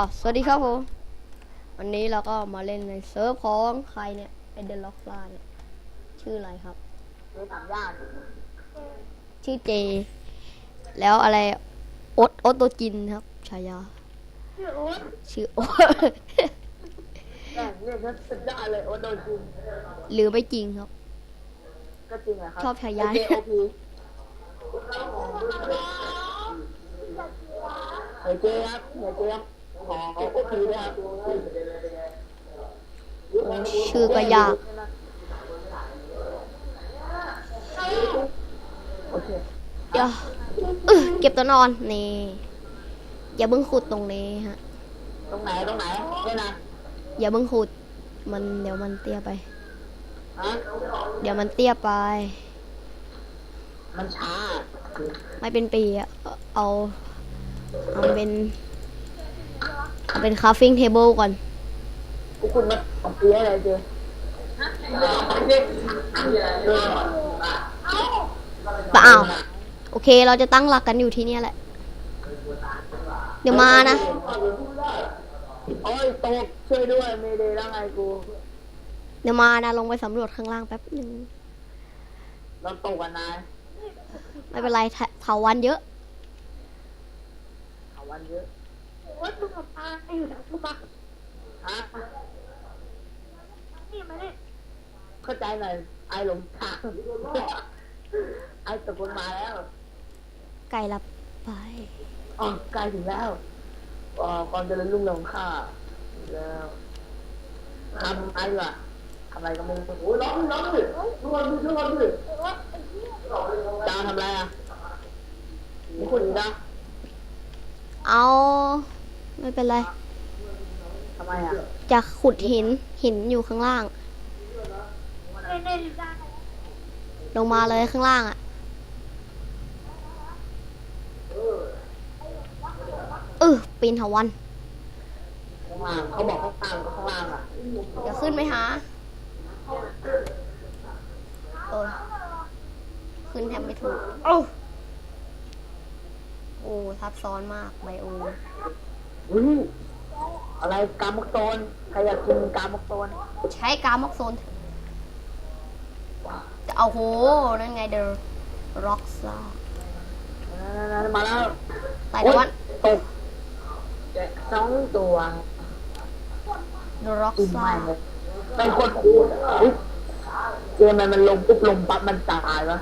อ๋อสวัสดีครับผมวันนี้เราก็มาเล่นในเซิร์ฟของใครเนี่ยไอเดนล็อกลาเนี่ยชื่ออะไรครับคือสามญาติชื่อเจ แล้วอะไรโอตโอตโตจินครับฉายา ชื่อโอ๊ตชื่อโอ๊ตแม่งเรียกฉันสุดยอดเลยโอ๊ตโดนจริงหรือไม่จริงครับ ก็จริงแหละครับชอบฉายาเจโอพีเฮ้ยเจครับเฮ้ยเจครับ ขอโอพีด้วยครับชื่อก็ยากโอเดี๋ยวเก็บตัวนอนนี่อย่าเพิ่งขุดตรงนี้ฮะ ตรงไหนตรงไหนเนี่ยนะอย่าเพิ่งขุด มันเดี๋ยวมันเตี้ยไป เดี๋ยวมันเตี้ยไป มันช้า ไม่เป็นปีอะเอา เอาเป็น เอาเป็นคาฟิ้งเทเบิลก่อนกูคุณมาสองปีแล้วเลยเจเออเปล่าโอเคเราจะตั้งหลักกันอยู่ที่เนี่ยแหละ เดี๋ยวมานะโอ้ยตกช่วยด้วยไม่ได้แล้วไงกู เดี๋ยวมานะลงไปสำรวจข้างล่างแป๊บหนึ่งเราตกกันนายไม่เป็นไรเถเถาวันเยอะเขาวันเยอะ ว่ามึงกับปลาอยู่แถวกูปะฮะนี่มาเนี่ยเข้าใจหน่อยไอหลงทางไอตะโกนมาแล้วไก่ลับไปอ๋อใกล้ถึงแล้วอ๋อก่อนจะเล่นลุงลงค่าแล้วทำอะไรวะทำอะไรก็ไม่รู้โอ้ยร้องร้องดิทุกคนดิทุกคนดิว่าไอ้เหี้ยจะทำอะไรอะนี่คุณนะเอา ไม่เป็นไร ทำไมอะจะขุดหินหินอยู่ข้างล่างเล่นเล่นได้ลงมาเลยข้างล่างอะเออปีนเถาวัน ข้างล่างเขาบอกข้างล่างก็ข้างล่างอะเดี๋ยวขึ้นไปหาเออขึ้นแทบไม่ถูก โอ้โอ้ทับซ้อนมากไบโอ อุ้ยอะไรกามุกโตนใครอยากกินกามุกโตนใช้กามอกโซนเถอะจะเอาโห นั่นไงเดอะร็อกซ่านั่นๆๆมาแล้วไต่ตะวันตกสองตัวเดอะร็อกอิ่มซ่ามากเลยเป็นคนคูดอุ๊ยเกมมันมันลงปุ๊บลงปั๊บมันตายวะ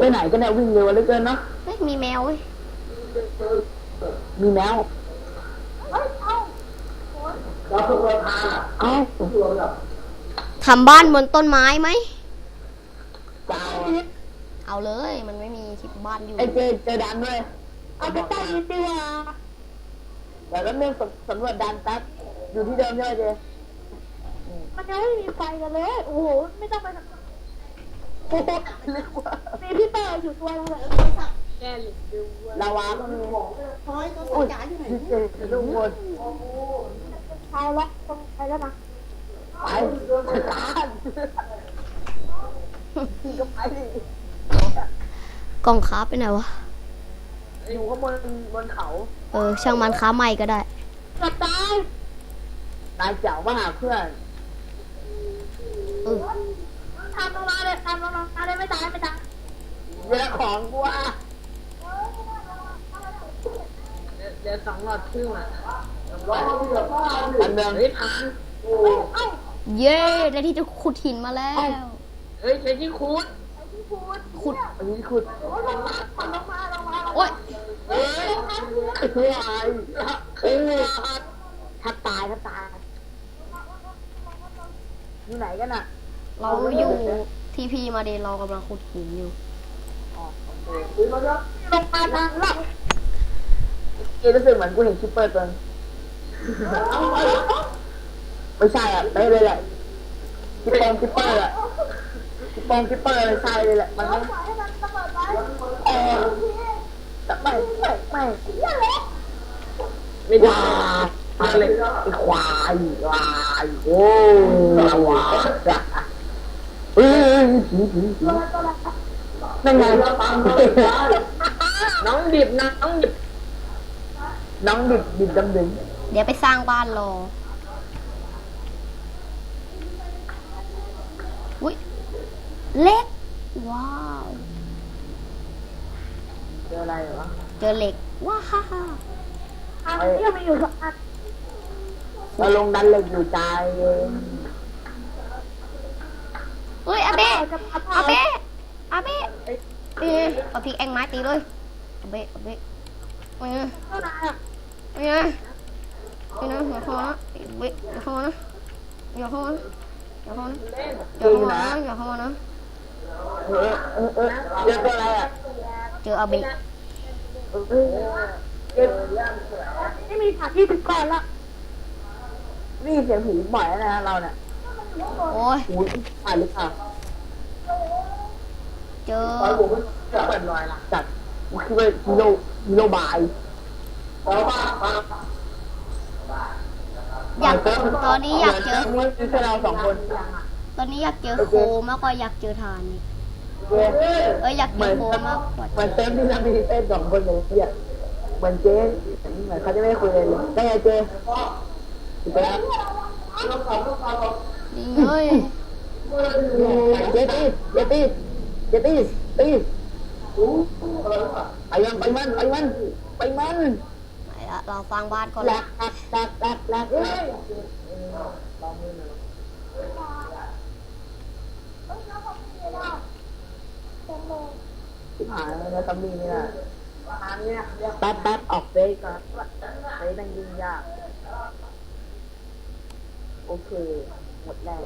ไปไหนก็เนี่ยวิ่งเร็วเหลือเกินเนาะเฮ้ยมีแมวเว้ย มีแมวเฮ้ยเอ้าเอ้าทำบ้านบนต้นไม้ไหมเจ้าเอาเลย มันไม่มีที่บ้านอยู่ ไอเจเจอดันด้วยเอาไปตั้งยินดีกว่าเดี๋ยวก็เรื่องสำรวจดันแป๊บอยู่ที่เดิมใช่ไหมเจมันยังไม่มีไฟกันเลย โอ้โห ไม่ต้องไปทำโอ้โหเรียกว่ามีพี่เตอร์อยู่ตัวนึงเลย ลาวาก็มีเฮ้ยต้องโอ้ยเจทุกคนใช่แล้วต้องใช้แล้วนะไปจัดการก็ไปดิกล่องค้าไปไหนวะ อยู่ข้างบนบนเขา เออ ช่างมันค้าใหม่ก็ได้กระจายนายเจ๋ามาหาเพื่อนเออทำลงมาเลยทำลงมาเลยไม่ตายไม่ตายเวลาของกูอะ เดี๋ยวสองหลอดครึ่งอะมันเมืองที่พังเอ้าเย้ได้ที่จะขุดหินมาแล้ว เฮ้ยใช้ที่คูดพี่พูดขุดอันนี้คูดโอ้ยลงมาลงมาลงมาโอ๊ยเฮ้ยเฮ้ยเฮ้ยถ้าตายถ้าตายอยู่ไหนกันอะ เราอยู่ทีพีมาเดเรากำลังขุดหินอยู่อ๋อโอเคลงมาทางหลัง เอรู้สึกเหมือนกูเห็นคิปเปอร์ตัวนึงไม่ใช่อะเป๊ะเลยแหละคิปปองคิปเปอร์อะคิปปองคิปเปอร์เลยใช่เลยแหละมันไม่ปล่อยให้มันระเบิดไปเออแต่ไม่ไม่ไม่เหี้ยเล็กไม่ได้อะไรไอ้ควายควายโอ้ควายเฮ้ยผีผีผีนั่นไงน้องดิบนะน้องดิบ น้องดิบดิบดำดึงเดี๋ยวไปสร้างบ้านรออุ้ยเล็ก ว้าว เจออะไรเหรอเจอเหล็ก ว้าวฮ่าฮ่าอันนี้มีอยู่สองอันเราลงดันเหล็กอยู่ใจเองเฮ้ยอาเบะจะมาอาเบะอาเบะเอ๊ะเอาพริกแองไม้ตีเลยอาเบะอาเบะเอ้ยเท่าไหร่อะ เอ้ยเอ้นะอย่าเข้านะอาเบะอย่าเข้านะอย่าเข้านะอย่าเข้านะอย่าเข้ามานะอย่าเข้ามานะเออเออเออเจอตัวอะไรอะเจออาเบะไม่มีสถานที่ถึงก่อนละนี่เสียงผีบ่อยนะเราเนี่ยโอ้ยหูผ่านหรือเปล่าเจอตอนผมจะเปิดรอยละจัดกูคิดว่าฮีโร่ฮีโร่บาย อ๋อบ้าบ้าอยากตอนนี้อยากเจอนี่คือแค่เราสองคนตอนนี้อยากเจอโคมากกว่าอยากเจอทานนี่เว้ยเอ้ยอยากเจอโคมากกว่าเหมือนเซฟที่เรามีเซฟสองคนเลยเนี่ยเหมือนเจ๊เหมือนเขาจะไม่คุยเลยเลยได้ไงเจ๊ถูกไหมครับนี่เฮ้ยเจ๊ตีเจ๊ตีเจ๊ตีตีไปมันไปมันไปมันไปมัน ไปละเราฟังบ้านก่อนแหลละกแหลกแหลกแหลกแหลกชิบหายแล้วซัมบี้นี่นะแป๊บแป๊บออกเฟซก่อนเฟซมันยิงยาก โอเค หมดแล้ว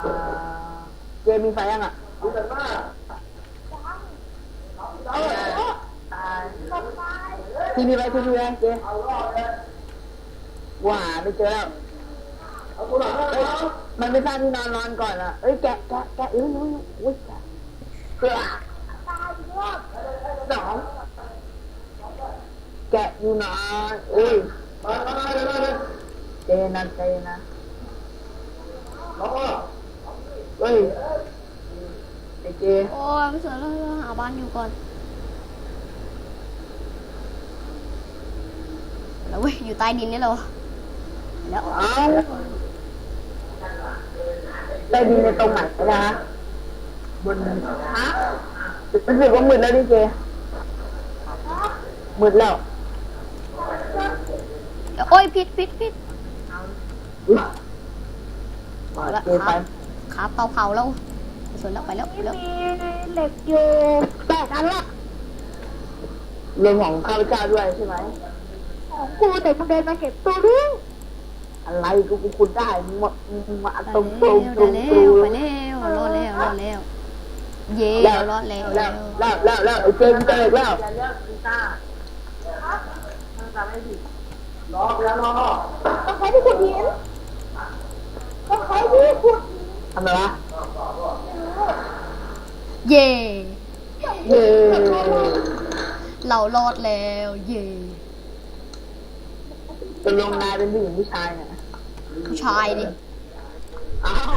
อ่าเจมีไฟยังอะดูกันมาก พี่มีไฟพี่มีไฟเจว่าไม่เจอแล้วเอ้ยมันไม่สร้างที่นอนนอนก่อนอะ เอ้ยแกะแกะแกะเอ้ยอุ้ยอุ้ยแกะเกลือสองแกะอยู่นอนเอ้ยเจนะเจนะเฮ้ยไอเจโอ้ยไม่สนแล้วหาบ้านอยู่ก่อน แล้วเว้ยอยู่ใต้ดินนี่เหรอแล้วเอาได้ดินในตรงไหนนะบนฮะรู้สึกว่ามืดแล้วดิเจมืดแล้วโอ้ยพิษพิษพิษอุ๊ยเอาละเจคไปรับครับเตาเผาแล้วไม่สนแล้วไปแล้วไปมีแล้วเหล็กอยู่แปดอันละเรื่องของข้าพเจ้าด้วยใช่ไหม ของกูแต่มึงเดินมาเก็บตัวนึงอะไรกูกูคุณได้มึงมามึงมาตรงตแล้รงตรงไปแล้วรอดแล้วรอดแล้ว เย่รอดแล้วแล้วแล้วแล้วแล้วไอ้เจมส์เจออีกแล้วรอแล้วรอต้องใช้ที่ขุดหินต้องใช้ที่ขุดทำไมวะเย่เย้เรารอดแล้ว เย่ จะลงนายเป็นผู้หญิงผู้ชายเนี่ยผู้ชายดิอ้าว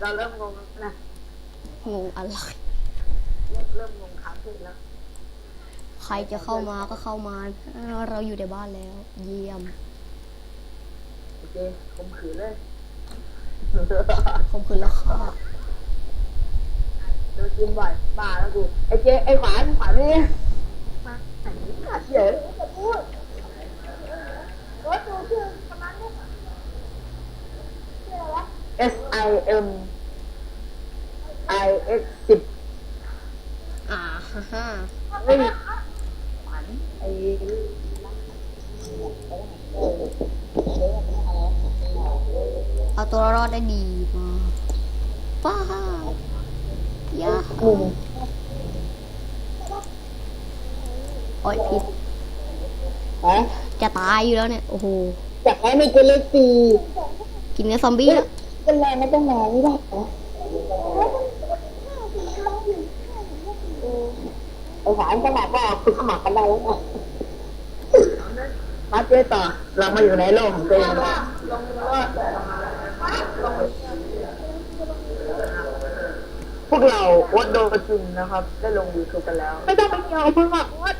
เราเริ่มงงแล้วนะงงอะไรเริ่มเริ่มงงคาเฟ่แล้วใครจะเข้ามาก็เข้ามา เราอยู่ในบ้านแล้ว เยี่ยมโอเคคมขืนเลยคมคืนแล้วค่ะโดนกินบ่อยบ้าแล้วกูไอ้เจ๊ไอ้ขวานขวานนี่มาไหนขาดเยอะจะพูด รถดูชื่อประมาณนี้ชื่ออะไรวะ S I M I X สิบอ่าฮ่าฮ่าเฮ้ยขวานไอ้เอาตัวรอดได้ดีมากป้าย่าหนึ่งโอ้ยผิด จะตายอยู่แล้วเนี่ย โอ้โหจากนั้นไม่กินเลขสี่กินเนื้อซอมบี้แล้วเป็นแรงไม่ต้องนอนไม่ได้เหรอไอ้ขวานสมัครก็คือสมัครกันได้แล้วไงมาเจ๊ต่อ เรามาอยู่ในโลกของตัวเองแล้วพวกเราวัดโดจินนะครับ ได้ลงยูทูบกันแล้ว ไม่ต้องไปเกี่ยวกับมึงหรอกว่า